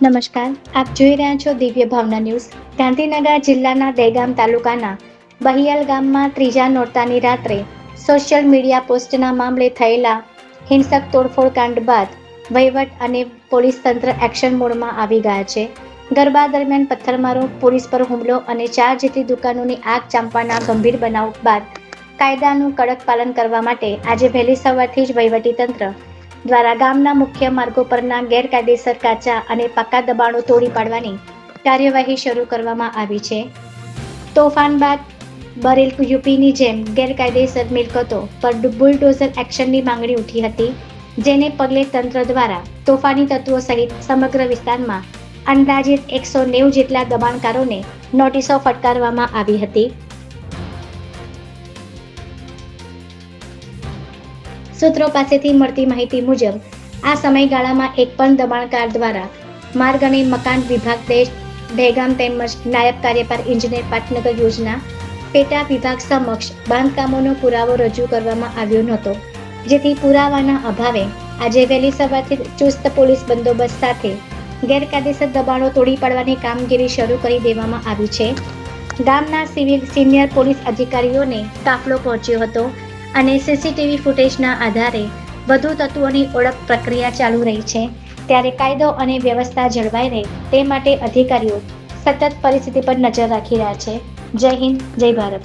નમસ્કાર, આપ જોઈ રહ્યા છો દિવ્ય ભાવના ન્યૂઝ. ગાંધીનગર જિલ્લાના દહેગામ તાલુકાના બહિયાલ ગામમાં ત્રીજા નોરતાની રાત્રે સોશિયલ મીડિયા પોસ્ટના મામલે થયેલા હિંસક તોડફોડ કાંડ બાદ વહીવટ અને પોલીસ તંત્ર એક્શન મોડમાં આવી ગયા છે. ગરબા દરમિયાન પથ્થરમારો, પોલીસ પર હુમલો અને ચાર જેટલી દુકાનોની આગ ચાંપવાના ગંભીર બનાવ બાદ કાયદાનું કડક પાલન કરવા માટે આજે વહેલી સવારથી જ વહીવટી તંત્ર દ્વારા ગામના મુખ્ય માર્ગો પરના ગેરકાયદેસર કાચા અને પાકા દબાણો તોડી પાડવાની કાર્યવાહી શરૂ કરવામાં આવી છે. તોફાન બાદ બરેલ યુપીની જેમ ગેરકાયદેસર મિલકતો પર બુલડોઝર એક્શનની માંગણી ઉઠી હતી, જેને પગલે તંત્ર દ્વારા તોફાની તત્વો સહિત સમગ્ર વિસ્તારમાં અંદાજિત એકસો નેવું જેટલા દબાણકારોને નોટિસો ફટકારવામાં આવી હતી. સૂત્રો પાસેથી મળતી માહિતી મુજબ, આ સમયગાળામાં એક પણ દબાણકાર દ્વારા માર્ગ અને મકાન વિભાગ દેશ દહેગામ તેમજ નાયબ કાર્યપાર ઇજનેર પાટનગર યોજના, પેટા વિભાગ સમક્ષ બાંધકામોનો પુરાવો રજૂ કરવામાં આવ્યો નહોતો, જેથી પુરાવાના અભાવે આજે વહેલી સવારથી ચુસ્ત પોલીસ બંદોબસ્ત સાથે ગેરકાયદેસર દબાણો તોડી પાડવાની કામગીરી શરૂ કરી દેવામાં આવી છે. ગામના સિવિલ સિનિયર પોલીસ અધિકારીઓને કાફલો પહોંચ્યો હતો. અને સીસીટીવી ફૂટેજના આધારે વધુ તત્વોની ઓળખ પ્રક્રિયા ચાલુ રહી છે, ત્યારે કાયદો અને વ્યવસ્થા જળવાઈ રહે તે માટે અધિકારીઓ સતત પરિસ્થિતિ પર નજર રાખી રહ્યા છે. જય હિન્દ, જય ભારત.